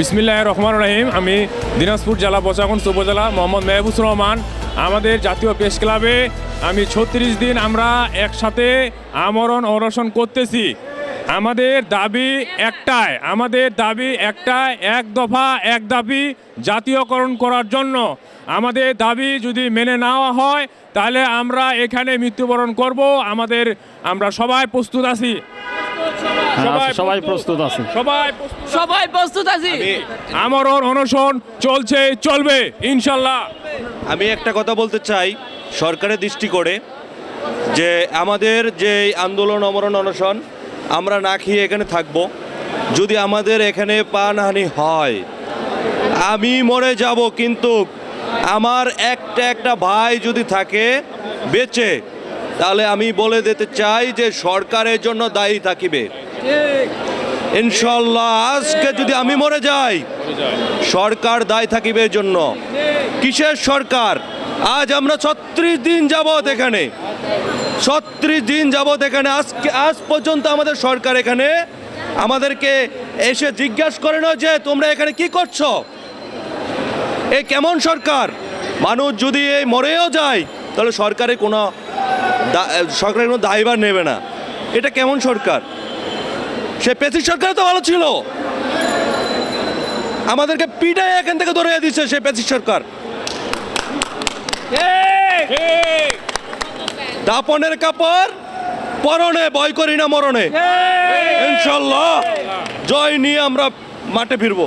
বিসমিল্লাহ রহমান রহিম। আমি দিনাজপুর জেলা বচাগঞ্জ উপজেলা, মোহাম্মদ মেহবুস রহমান। আমাদের জাতীয় প্রেস ক্লাবে আমি ছত্রিশ দিন আমরা একসাথে আমরণ অনশন করতেছি। আমাদের দাবি একটাই, আমাদের দাবি একটাই, এক দফা, এক দাবি জাতীয়করণ করার জন্য। আমাদের দাবি যদি মেনে নেওয়া হয়, তাহলে আমরা এখানে মৃত্যুবরণ করব। আমাদের, আমরা সবাই প্রস্তুত আছি। সবাই প্রস্তুত। আছে। সবাই সবাই প্রস্তুত আছি। আমরণ অনশন চলছে চলবে ইনশাল্লাহ। আমি একটা কথা বলতে চাই সরকারের দৃষ্টি করে যে আমাদের যে এই আন্দোলন অমরণ অনশন আমরা না খেয়ে এখানে থাকব। যদি আমাদের এখানে প্রাণহানি হয় আমি মরে যাব কিন্তু আমার একটা একটা ভাই যদি থাকে বেঁচে তাহলে আমি বলে দিতে চাই যে সরকারের জন্য দায়ী থাকিবে। ইনশাল্লাহ আজকে যদি আমি মরে যাই, সরকার দায় থাকিবে জন্য। কিসের সরকার? আজ আমরা ছত্রিশ দিন যাবৎ এখানে। ছত্রিশ দিন যাবৎ এখানে। আজকে, আজ পর্যন্ত আমাদের সরকার এখানে আমাদেরকে এসে জিজ্ঞাসা করে না যে তোমরা এখানে কি করছ? এ কেমন সরকার? মানুষ যদি এই মরেও যায়, তাহলে সরকারের কোনো সরকারের কোনো দায়ভার নেবে না। এটা কেমন সরকার? সে পেসি সরকার তো ভালো ছিল। আমাদেরকে পিটাই এখান থেকে ধরে দিচ্ছে সে পেসি সরকার। দাপনের কাপড় পরনে ভয় করি না মরণে। ইনশাল্লাহ। জয় নিয়ে আমরা মাঠে ফিরবো।